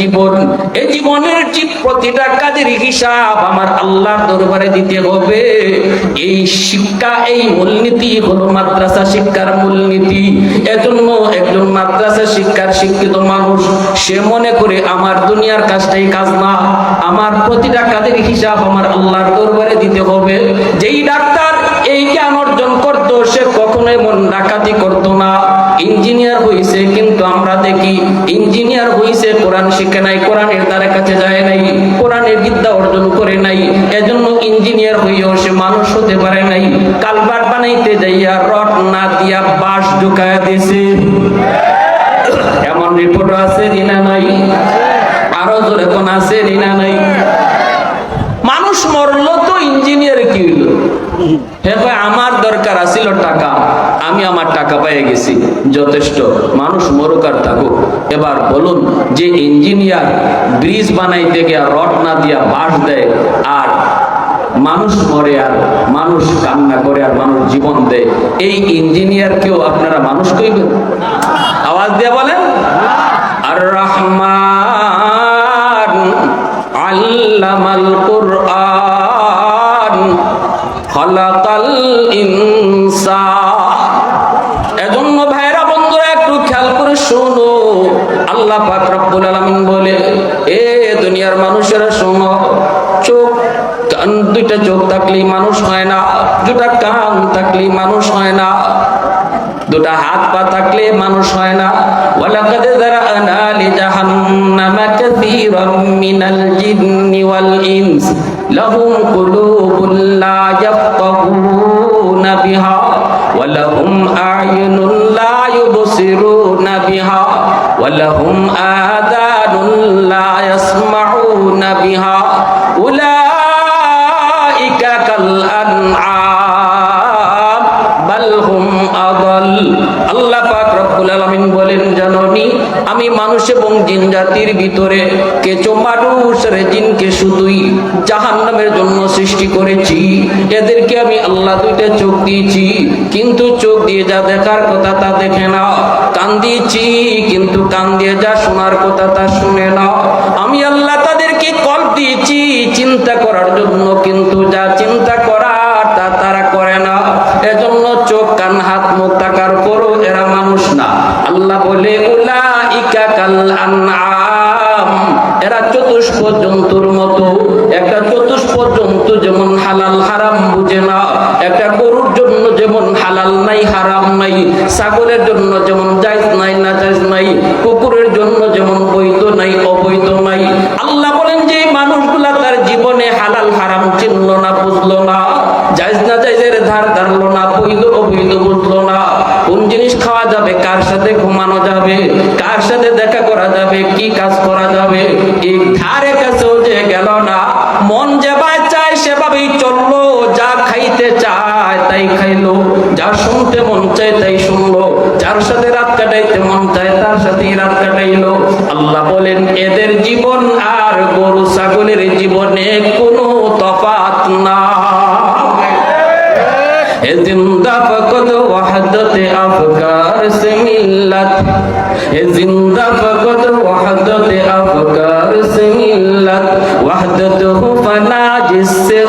জীবন। এই জীবনের যে প্রতিটা কাজের হিসাব আমার দরবারে দিতে হবে। এই শিক্ষা, এই মূলনীতি হলো মাদ্রাসা শিক্ষার মূলনীতি। এজন্য একজন মাদ্রাসা শিক্ষার শিক্ষিত মানুষ, সে মনে করে, আমার দুনিয়ার কাজটাই কাজ না। আমার প্রতিটা কাজের হিসাব আমার আল্লাহর দরবারে দিতে হবে। যেই ডাক্তার এই জ্ঞান অর্জন করতো, সে কখনোই মন ডাকাতি করতো না। ইঞ্জিনিয়ার হইছে, কিন্তু আমরা দেখি ইঞ্জিনিয়ার হইছে, কোরআন শিখে নাই, কোরআনের দ্বারা কাছে যায় নাই, কোরআনের বিদ্যা অর্জন করে নাই। এজন্য ইঞ্জিনিয়ার হইয়াও সে মানুষ হতে পারে নাই। কালবার বানাইতে যাইয়া রড না দিয়া বাঁশ ঢুকায়া দিছে। এমন রিপোর্ট আছে নিনা নাই? আরও জোরে কোন আছে নিনা নাই মানুষ মরলো তো ইঞ্জিনিয়ার কি হইল আমার দরকার আছিল টাকা। আমি আমার টাকা পেয়ে গেছি। যথেষ্ট। মানুষ মরুক আর থাকুক। এবার বলুন, যে ইঞ্জিনিয়ার ব্রিজ বানাইতে গিয়া রড না দিয়া বাঁশ দেয় আর মানুষ মরে আর মানুষ কান্না করে আর মানুষ জীবন দেয়, এই ইঞ্জিনিয়ার কেউ আপনারা মানুষ কইবেন? আওয়াজ দিয়ে বলেন। আর রহমান আল্লামাল কুরআন। খলাকাল ইনসান এজন্য ভাইরা বন্ধুরা, একটু খেয়াল করে শোনো। আল্লাহ পাক রব্বুল আলামিন বলে, এ দুনিয়ার মানুষেরা, শোনো, চোখ, কান, দুইটা চোখ থাকলেই মানুষ হয় না, দুটা কান থাকলেই মানুষ হয় না, দুটা হাত পা থাকলে মানুষ হয় না। ওয়ালাকাদ যারানা লিজাহান্নামা কাসীরাম মিনাল জিন্নি ওয়াল ইনস। কুলুবুন লা ইয়াফকাহুনা বিহা ওয়ালাহুম আ'য়ুনুন লা ইউবসিরুনা বিহা ওয়ালাহুম আযানুন লা ইয়াসমাউনা বিহা উলাইকা কাল আনআম বাল হুম আদাল। আল্লাহ পাক রব্বুল আলামিন বলেন জাননি আমি মানুষ এবং জিন জাতির ভিতরে কেঁচো মানুষের জিনকে শুধুই জাহান্নামের জন্য সৃষ্টি করেছি। এদেরকে আমি আল্লাহ দুইটা চোখ দিয়েছি, কিন্তু চোখ দিয়ে যা দেখার কথা তা দেখে না কান দিয়েছি, কিন্তু কান দিয়ে যা শোনার কথা তা শুনে না আমি আল্লাহ তাদেরকে কল্প দিয়েছি, চিন্তা করার জন্য, কিন্তু যা চিন্তা করার তা তারা করে না। এজন্য চোখ, কান, হাত, মুখ থাকার পরও এরা মানুষ না। আল্লাহ বলে উলা ইকা কাল আনআম যেমন হালাল হারাম বুঝে না। একটা গরুর জন্য যেমন হালাল নাই, হারাম নাই, ছাগলের জন্য যেমন জায়জ নাই না জায়জ নাই, কুকুরের জন্য যেমন বৈধ নাই, অবৈধ নাই। আল্লাহ বলেন যে মানুষগুলা তার জীবনে হালাল হারাম চিনল না, বুঝলো না। জায়জ না জায়জের ধার ধারলো না, বৈধ অবৈধ বুঝলো না। কোন জিনিস খাওয়া যাবে, কার সাথে ঘুমানো যাবে, কার সাথে দেখা করা যাবে, কি কাজ করা যাবে, এই ধারে কাছেও যে গেল না, মন যেভাবে চায় সেভাবেই চলল যা খাইতে চায় তাই খাইলো, যার শুনতে মন চায় তাই শুনলো, যার সাথে রাত কাটাইতে মন চায় তার সাথে রাত কাটাইলো। আল্লাহ বলেন, এদের জীবন আর গরু ছাগলের জীবনে কোনো তফাত না। জিন্দা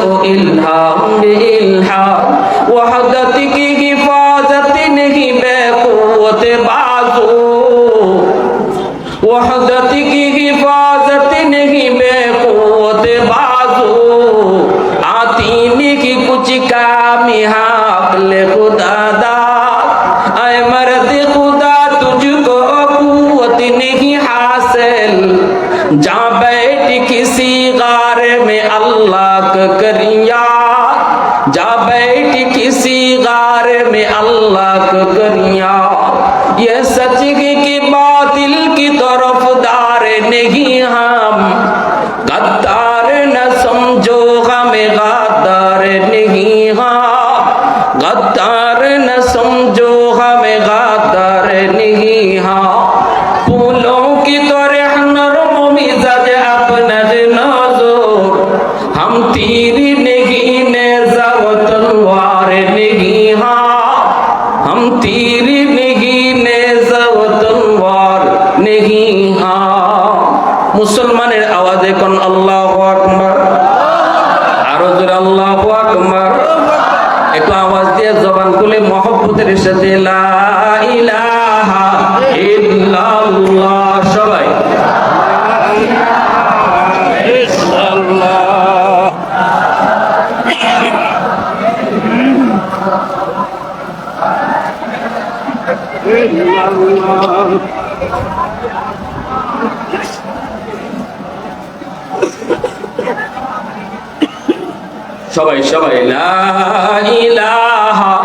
ও ইলহাম ইলহাম। وحدتك हम মহব্বতের সাথে সবাই। সবাই সবাই লা ইলাহা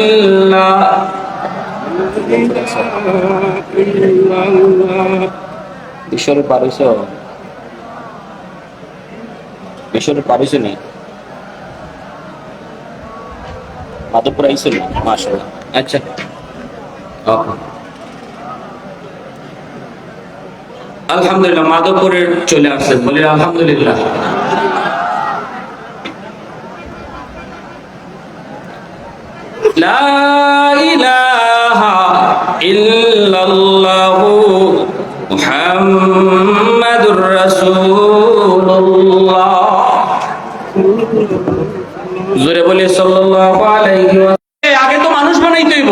ঈশ্বরের পারিস ঈশ্বরের পারিস নি। মাধবপুর আইসো না মাশাআল্লাহ। আচ্ছা। আলহামদুলিল্লাহ মাধবপুরে চলে আসছে। বলি আলহামদুলিল্লাহ। লা জোরে বলে আগে তো মানুষ বানাইতে হইব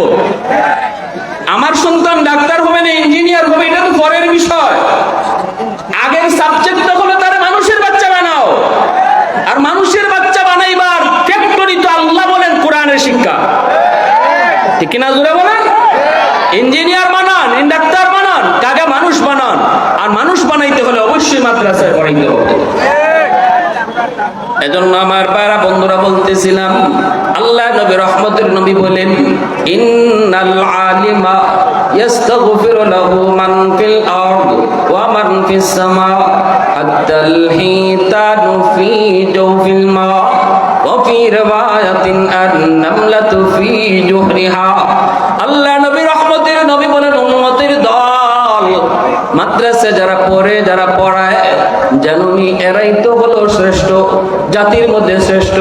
আমার সন্তান ডাক্তার হবে না, ইঞ্জিনিয়ার হবে, এটা তো পরের বিষয়। আগের সাবজেক্টটা হলো তার মানুষের বাচ্চা বানাও। আর মানুষের বাচ্চা বানাইবার ফ্যাক্টরি তো আল্লাহ বলেন, কোরআনের শিক্ষা। ঠিক কিনা জোরে বলেন ইঞ্জিনিয়ার বানান ডাক্তার বানান কাকে মানুষ বানান আর মানুষ বানাইতে হলে মাদ্রাসায় পড়াইতে হবে এজন্য আমার পাড়া বন্ধুরা বলতেছিলাম, আল্লাহ নবী রহমতের নবী বলেন, ইন্নাল আলিমা ইয়াস্তাগফিরু লাহু মান ফিল আরদ ওয়া মান ফিস সামা হাত্তাল হিতানু ফি জাওফিল মা ওয়া ফি riwayatin an-namlatu মাদ্রাসা যারা পড়ে, যারা পড়ায় জানুনি এরাই তো হলো শ্রেষ্ঠ, জাতির মধ্যে শ্রেষ্ঠ।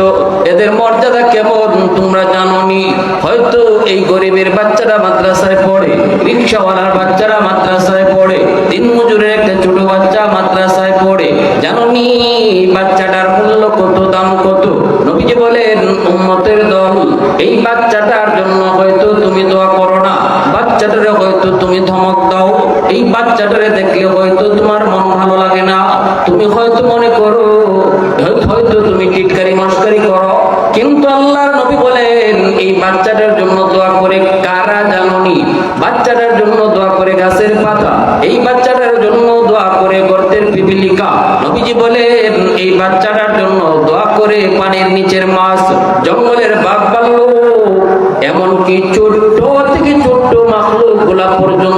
এদের মর্যাদা কেমন তোমরা জানোনি? হয়তো এই গরিবের বাচ্চারা মাদ্রাসায় পড়ে, রিক্সাওয়ালার বাচ্চারা মাদ্রাসায় পড়ে দিন মজুরের একটা ছোট বাচ্চা মাদ্রাসায় পড়ে। জানোনি বাচ্চাটার মূল্য কত, দাম কত? নবীজি বলেন, উম্মতের দল, এই বাচ্চাটার জন্য হয়তো তুমি দোয়া করো না বাচ্চাটারে হয়তো তুমি ধমক দাও। এই বাচ্চাটারে দেখলে হয়তো তোমার মন ভালো লাগে না। তুমি হয়তো মনে করো, হয়তো- তুমি টিটকারি মস্কারি করো। কিন্তু আল্লাহর নবী বলেন, এই বাচ্চাটার জন্য দোয়া করে কারা জানুনি? বাচ্চাটার জন্য দোয়া করে গাছের পাতা। এই বাচ্চাটার জন্য দোয়া করে গর্তের পিপিলিকা। নবীজি বলেন, এই বাচ্চাটার জন্য দোয়া করে পানির নিচের মাছ, জঙ্গলের বাঘ ভাল্লুক এমনকি ছোট্ট থেকে ছোট্ট মাখলুকগুলা পর্যন্ত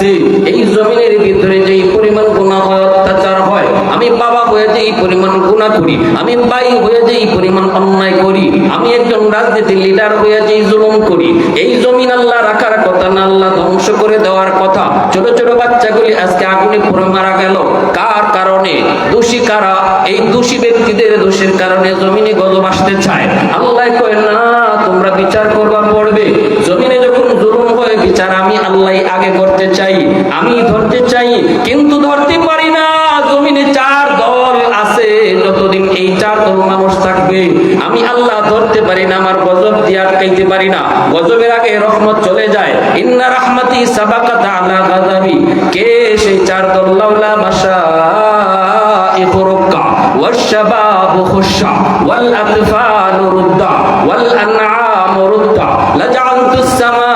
রাখছে এই জমিনের ভিতরে যেই পরিমাণ গুণা হয় অত্যাচার হয়, আমি বাবা হয়ে যেই পরিমাণ গুণা করি, আমি ভাই হয়ে যেই পরিমাণ অন্যায় করি, আমি একজন রাজনীতির লিডার হয়ে যেই জুলুম করি, এই জমিন আল্লাহ রাখার কথা না আল্লাহ ধ্বংস করে দেওয়ার কথা, ছোট ছোট বাচ্চাগুলি আজকে আগুনে পুরো মারা গেল, কার কারণে? দোষী কারা? এই দোষী ব্যক্তিদের দোষের কারণে জমিনে গজব আসতে চায়। আল্লাহ কয় না তোমরা বিচার করবা পড়বে জমিনে যখন জুলুম হয় বিচার আমি আল্লাহ আগে করতে চাই আমি ধরতে চাই কিন্তু ধরতে পারি না জমিনে চার দল আছে যতদিন এই চার দল মানুষ থাকবে আমি আল্লাহ ধরতে পারি না আমার গজব দিয়ে আটকাইতে পারি না গজবের আগে রহমত চলে যায় ইন্না রাহমাতি সাবাকাত আলা গাযাবি কে সেই চার দল লাউলা মাশা ইফরুকা والشباب خشع والأطفال ردا والأنعام ردا لجعلت السماء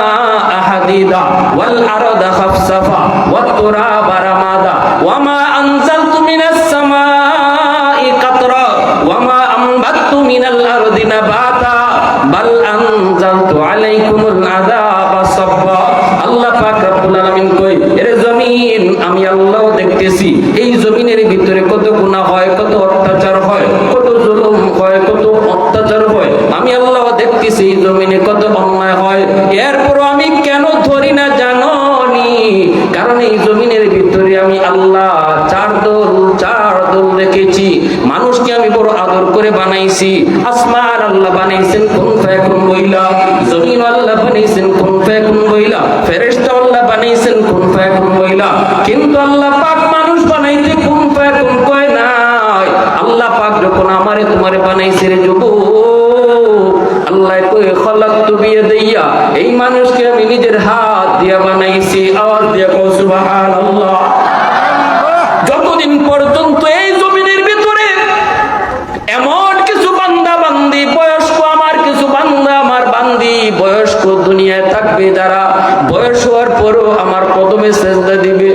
حديدا والأرض خفصفا والتراب رمادا وما أنزلت من السماء قطرا وما أنبت من الأرض نباتا بل أنزلت عليكم العذاب صبا আল্লাহ পাক রব্বুল আলামিন কই এর জমিন আমি আল্লাহ দেখতেছি এই মানুষকে আমি নিজের হাত দিয়া বানাইছি, আওয়াজ দিয়া কও যতদিন পর্যন্ত ভিতরে এমন কিছু বান্দা বান্দি বয়স্ক আমার কিছু বান্দা, আমার বান্দি, বয়স্ক দুনিয়ায় থাকবে যারা, বয়স হওয়ার পরও আমার কদমে সেজদা দিবে।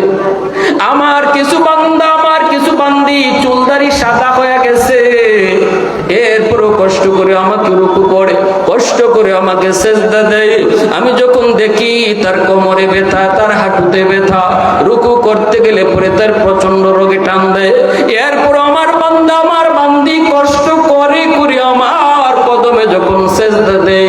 আমার কিছু বান্দা, আমার কিছু বান্দি, চুলদারি সাদা হয়ে গেছে। এরপরও কষ্ট করে আমাকে রুকু করে। কষ্ট করে আমাকে সেজদা দেয়। আমি যখন দেখি তার কোমরে ব্যথা, তার হাঁটুতে ব্যথা, রুকু করতে গেলে পরে তার প্রচণ্ড রোগে টান দেয়। এরপর আমার বান্দা, আমার বান্দি কষ্ট করে করে আমার কদমে যখন সেজদা দেয়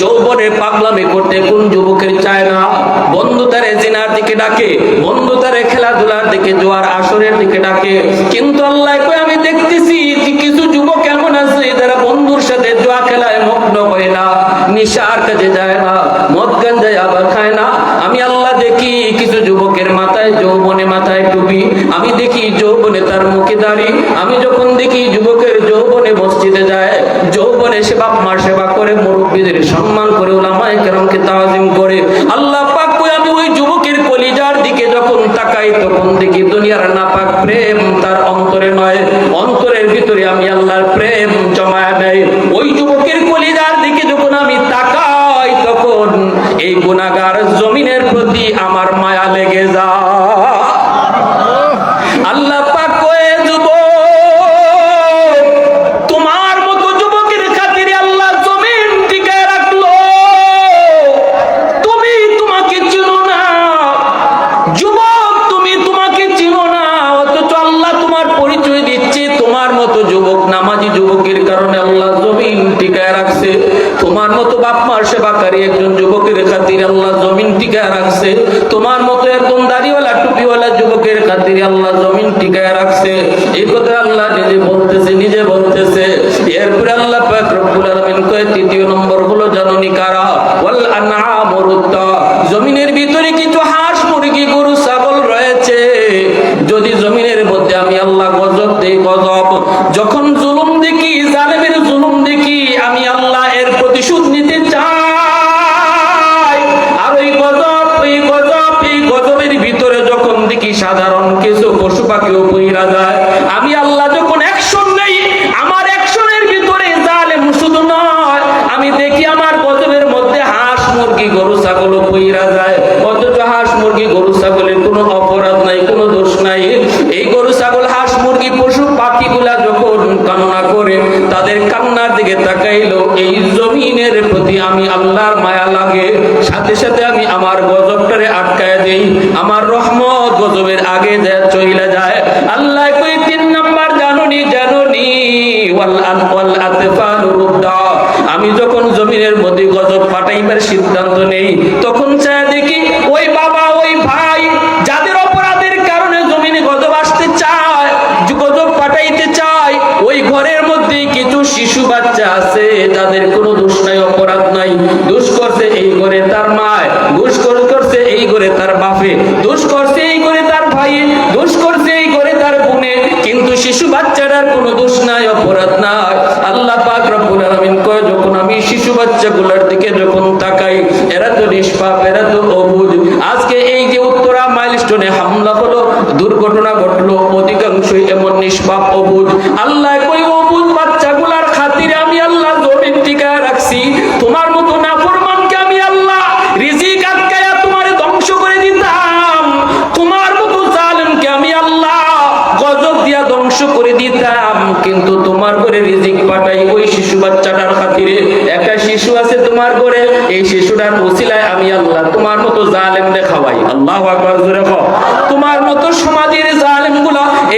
যৌবনে পাগলামি করতে কোন যুবকের চায় না? বন্ধু তারে জিনার দিকে ডাকে, বন্ধু তারে খেলাধুলার দিকে জোয়ার আসরের দিকে ডাকে। কিন্তু আল্লাহ আমি দেখতেছি কিছু যুবক এমন আছে, যারা বন্ধুর সাথে জোয়া খেলায় মগ্ন হয় না, নিশার কাছে যায় না, মদ গাঞ্জায় আবার খায় না। আমি আল্লাহ দেখি কিছু যুবকের মাথায় যৌবনে মাথায় টুপি। আমি দেখি যৌবনে তার মুখে দাড়ি। আমি যখন দেখি যুবকের যৌবনে মসজিদে যায়, যৌবনে সে বাপ মার সেবা করে মুরব্বীদের সম্মান করে ওলামায়ে কেরামকে তাজিম করে। আল্লাহ পাক আমি ওই যুবকের কলিজার দিকে যখন তাকাই, তখন দেখি দুনিয়ার নাপাক প্রেম তার অন্তরে নয়। অন্তরের ভিতরে আমি আল্লাহর প্রেম জমায় নেই। ওই যুবকের কলিজার দিকে যখন আমি তাকাই, তখন এই গুনাহগার জমিনের প্রতি আমার মায়া লেগে যায়। আমি আল্লাহর মায়া লাগে। সাথে সাথে আমি আমার গজবটারে আটকায় দিই। আমার রহমত গজবের আগে চলে যায়। আল্লাহ কই, তিন নাম্বার জানুনি জানুনি। আমি যখন জমিনের মধ্যে গজব পাঠাইবার সিদ্ধান্ত নেই মাইলস্টোনে হামলা হলো দুর্ঘটনা ঘটলো, অধিকাংশই এমন নিষ্পাপ অবুঝ আল্লাহ কই অবুঝ বাচ্চাগুলার খাতিরে আমি আল্লাহ জমিন টিকায় রাখছি। তোমার মতো নাফরমানকে আমি আল্লাহ রিজিক আটকায়া তোমার ধ্বংস করে দিতাম। তোমার মতো জালেমকে আমি আল্লাহ গজব দিয়া ধ্বংস করে দিতাম। কিন্তু তোমার ঘরে রিজিক পাঠাই ওই শিশু বাচ্চাটার খাতিরে একটা শিশু আছে তোমার ঘরে এই ওসিলায় আমি আল্লাহ তোমার মতো জালেম দেখাওয়াই আল্লাহ আকবার জোরে কও। তোমার মতো সমাজের জালেম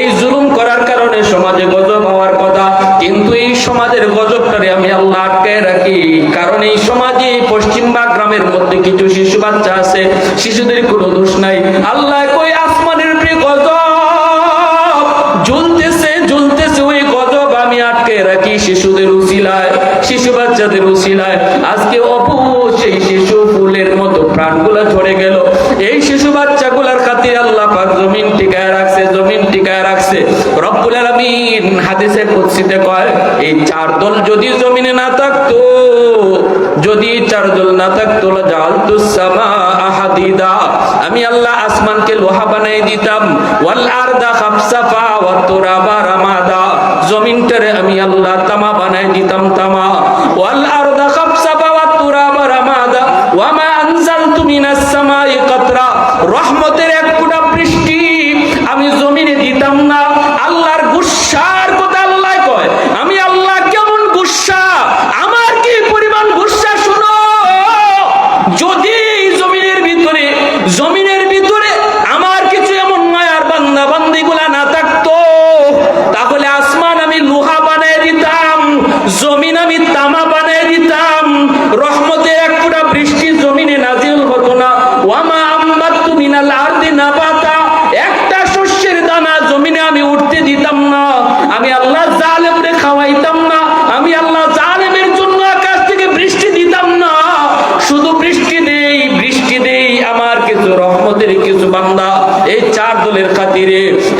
এই জুলুম করার কারণে সমাজে গজব হওয়ার কথা কিন্তু এই সমাজের গজবটারে আমি আল্লাহ আটকে রাখি। কারণ এই সমাজে পশ্চিমবা গ্রামের মধ্যে কিছু শিশু বাচ্চা আছে শিশুদের কোনো দোষ নাই। আল্লাহ প্রাণগুলা ঝরে গেল। এই শিশু বাচ্চাগুলার খাতিরে আল্লাহ পাক জমিন টিকায় রাখছে, জমিন টিকায় রাখছে। রব্বুল আলামিন হাদিসে কুদসিতে কয়, এই চার দল যদি জমিনে না থাকতো, যদি চার দল না থাকতো জালতু সামা আহাদিদা আমি আল্লাহ আসমানকে লোহা বানাই দিতাম। ওয়াল আরদা খাফসাফা ওয়া তুরাবা রামাদা। জমিনটারে আমি আল্লাহ তামা বানাই দিতাম তামা। ওয়াল আরদা খাফসাফা ওয়া তুরাবা রামাদা। ওয়া মা মিনাস সামাই কাতরা রহমতের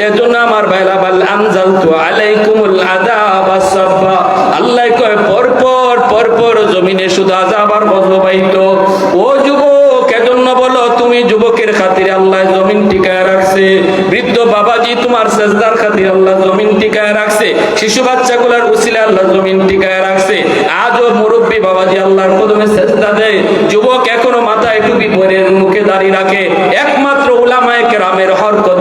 এজন্য আমার ভাইলা বাল, আনজালতু আলাইকুমুল আযাব আসাফা আল্লাহ কয় পর পর পর পর জমিনে শুধু আযাব আর গজব ও যুবক, এজন্য বলো, তুমি যুবকের খাতিরে আল্লাহ জমিন টিকায় রাখছে। বৃদ্ধ বাবাজি তোমার সেজদার খাতিরে আল্লাহ জমিন টিকায় রাখছে। শিশু বাচ্চাগুলার উসিলে আল্লাহ জমিন টিকায় রাখছে। আজও মুরব্বী বাবাজি আল্লাহর কদমে সেজদা দেয়। যুবক এখনও মাথায় টুপি পরে মুখে দাঁড়িয়ে রাখে।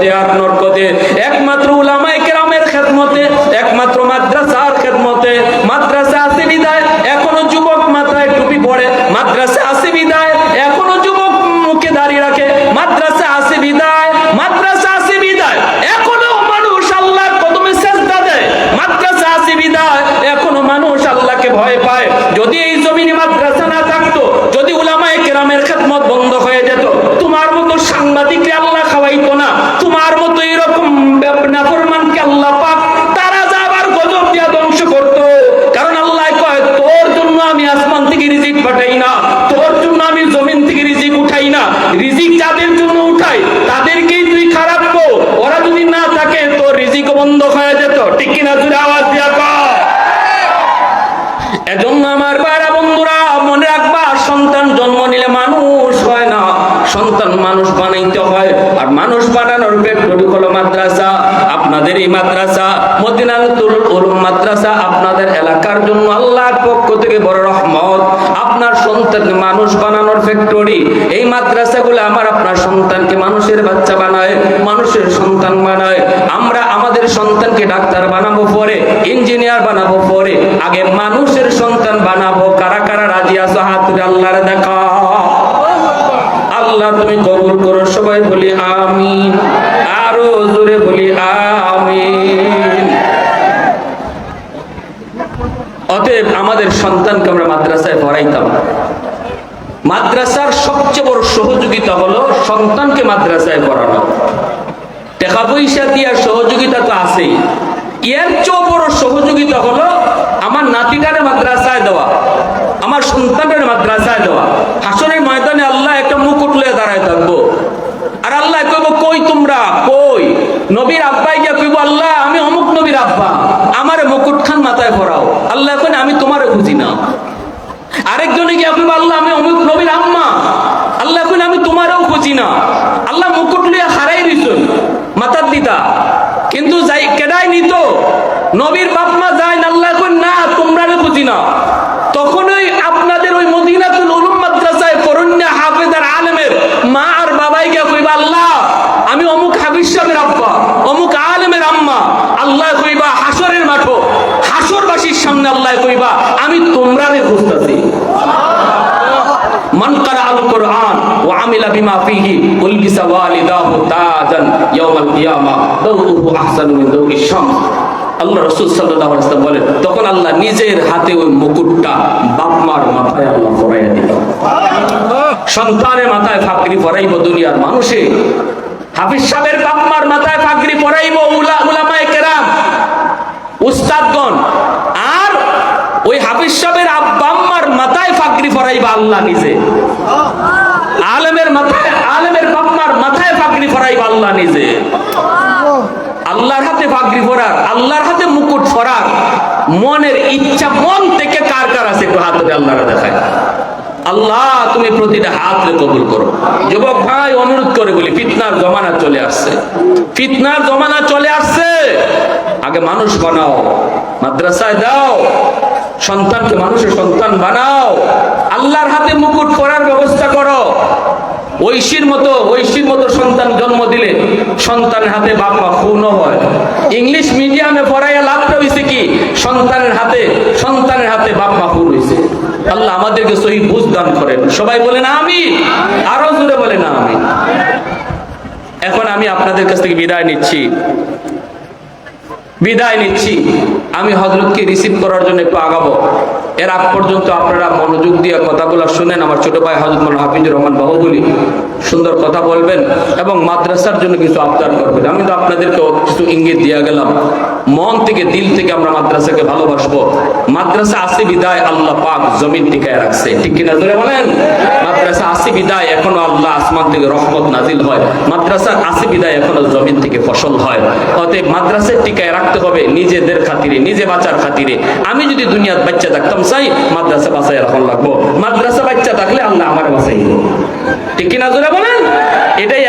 হরকতে আর নরকতে একমাত্র উলামায়ে কেরামের খেদমতে একমাত্র মাদ্রাসার খেদমতে মাদ্রাসা আছে বিদায় এখনও যুবক মাথায় টুপি পরে মাদ্রাসা আছে বিদায় এখনও যুবক মুখে দাঁড়িয়ে রাখে মাদ্রাসা আছে বিদায় মাদ্রাসা আছে বিদায় এখনও মানুষ আল্লাহর কদমে সেজদা দেয় মাদ্রাসা আছে বিদায় এখনও মানুষ আল্লাহকে ভয় পায় যদি এই জমিনে মাদ্রাসা না থাকতো যদি উলামায়ে কেরামের খেদমত বন্ধ হয়ে যেত তোমার মতো সাংবাদিককে আল্লাহ খাওয়াইতো না তোমার মতো এরকম নাফরমানকে সন্তান জন্ম নিলে মানুষ হয় না সন্তান মানুষ বানাইতে হয় আর মানুষ বানানোর ফ্যাক্টরি হলো মাদ্রাসা আপনাদের এই মাদ্রাসা মদিনাতুল উলুম মাদ্রাসা আপনাদের এলাকার জন্য আল্লাহর পক্ষ থেকে বড় রহমত। আপনার সন্তানকে মানুষ বানানোর ফ্যাক্টরি এই মাদ্রাসাগুলো আমার আপনার সন্তানকে মানুষের বাচ্চা বানায়, মানুষের সন্তান বানায়। আমরা আমাদের সন্তানকে ডাক্তার বানাবো পরে, ইঞ্জিনিয়ার বানাবো পরে। আগে মানুষের সন্তান বানাবো। কারা কারা রাজি আছো? হাত আল্লাহর দেখা। আল্লাহ তুমি কবুল করো, সবাই বলি আমিন। আরও জোরে বলি আমিন অতএব আমাদের সন্তানকে আমরা মাদ্রাসায় পড়াইতাম। মাদ্রাসার সবচেয়ে বড় সহযোগিতা হলো সন্তানকে মাদ্রাসায় পড়ানো। টাকা পয়সা দেওয়ার সহযোগিতা তো আছেই। এর চেয়েও বড় সহযোগিতা হলো আমার নাতিটারে মাদ্রাসায় দেওয়া, আমার সন্তানের মাদ্রাসায় দেওয়া। হাসনের ময়দানে আল্লাহ একটা মুকুট লয়ে দাঁড়ায় থাকব। আর আল্লাহ কইব, কই তোমরা? কই? নবীর আব্বাই গিয়া কইব, আল্লাহ, আমি অমুক নবীর আব্বা। আমারে মুকুট খান মাথায় পরাও। আল্লাহ এখন খুঁজি না। আরেকজনে গিয়ে আপনি আল্লাহ আমি অমুক নবীর আম্মা। আল্লাহ এখন আমি তোমারও খুঁজি না। আল্লাহ মুকুট লিয়া হারাই দিছুন, মাতার দিতা কিন্তু যাই, কেডাই নিত? নবীর বাপমা যায় না আল্লাহ এখন না তোমরা খুঁজি না। তখনই আপনাদের ওই মদিনাতুল উলুম মাদ্রাসায় করুণা হাফেজার আলেমের মা আর বাবাই গিয়া কইবা, আল্লাহ, আমি অমুক হাফিজ সাহেবের আব্বা, অমুক আলেমের আম্মা। আল্লাহ সামনে আল্লাহ কইবা আমি তোমরা তখন আল্লাহ নিজের হাতে ওই মুকুটটা মাথায় আল্লাহ পরাইয়া দিল। সন্তানের মাথায় ফাকরি দুনিয়ার মানুষে। হাফিজ সাহেবের মাথায় ফাকরি পরাইব কেরাম। উস্তাদগণ আর ওই হাফিজ সাহেবের আব্বা আম্মার মাথায় ফাকরি পরাইবা আল্লাহ নিজে। আলেমের মাথায়, আলেমের বাম্মার মাথায় ফাকরি পরাইবা আল্লাহ নিজে। আল্লাহর হাতে ফাকরি পরার আল্লাহর হাতে মুকুট পরার মনের ইচ্ছা, মন থেকে কার কার আছে একটু হাত আল্লাহরা দেখায়। আল্লাহ, তুমি প্রতিটা হাতরে কবুল করো। যুবক ভাই, অনুরোধ করে বলি, ফিতনার জমানা চলে আসছে। ফিতনার জমানা চলে আসছে। আগে মানুষ বানাও, মাদ্রাসায় দাও, সন্তানকে মানুষের সন্তান বানাও। আল্লাহর হাতে মুকুট করার ব্যবস্থা করো। ঐশীর মতো ঐশীর মতো সন্তান জন্ম দিলে সন্তানের হাতে বাপ মা খুন হয়। ইংলিশ মিডিয়ামে পড়াইয়া লাভটা হয়েছে কি? সন্তানের হাতে সন্তানের হাতে বাপ মা খুন হয়েছে আল্লাহ আমাদেরকে সহি বুঝ দান করেন। সবাই বলেন আমি আরও জোরে বলেন আমি এখন আমি আপনাদের কাছ থেকে বিদায় নিচ্ছি। বিদায় নিচ্ছি। আমি হজরতকে রিসিভ করার জন্য একটু আগাবো। এর আগ পর্যন্ত আপনারা মনোযোগ দিয়ে কথাগুলো শুনেন। আমার ছোট ভাই হজরত মোল হাফিজুর রহমান বাহুবলি সুন্দর কথা বলবেন এবং মাদ্রাসার জন্য কিছু আবদার করবেন। আমি তো আপনাদেরকেও কিছু ইঙ্গিত দিয়ে গেলাম। মন থেকে, দিল থেকে আমরা মাদ্রাসাকে ভালোবাসবো। মাদ্রাসা আসি বিদায়, আল্লাহ পাক জমিন টিকায় রাখছে। ঠিক কিনা ধরে বলেন? মাদ্রাসা আসি বিদায়, এখনও আল্লাহ আসমান থেকে রহমত নাজিল হয়। মাদ্রাসার আসি বিদায়, এখনও জমিন থেকে ফসল হয়। অতএব মাদ্রাসার টিকায় রাখতে হবে নিজেদের খাতিরে, নিজে বাঁচার খাতিরে। আমি যদি দুনিয়ার বাচ্চা থাকতাম, চাই মাদ্রাসা বাঁচাই রাখন লাগবো। মাদ্রাসা বাচ্চা থাকলে আল্লাহ আমার বাঁচাই ঠিক কিনা জোরে বলেন? এটাই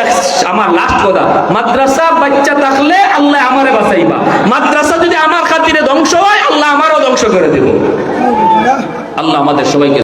আমার লাস্ট কথা। মাদ্রাসা বাচ্চা থাকলে আল্লাহ আমারে বাঁচাইবা। মাদ্রাসা যদি আমার খাতিরে ধ্বংস হয়, আল্লাহ আমারও ধ্বংস করে দেব। আল্লাহ আমাদের সবাইকে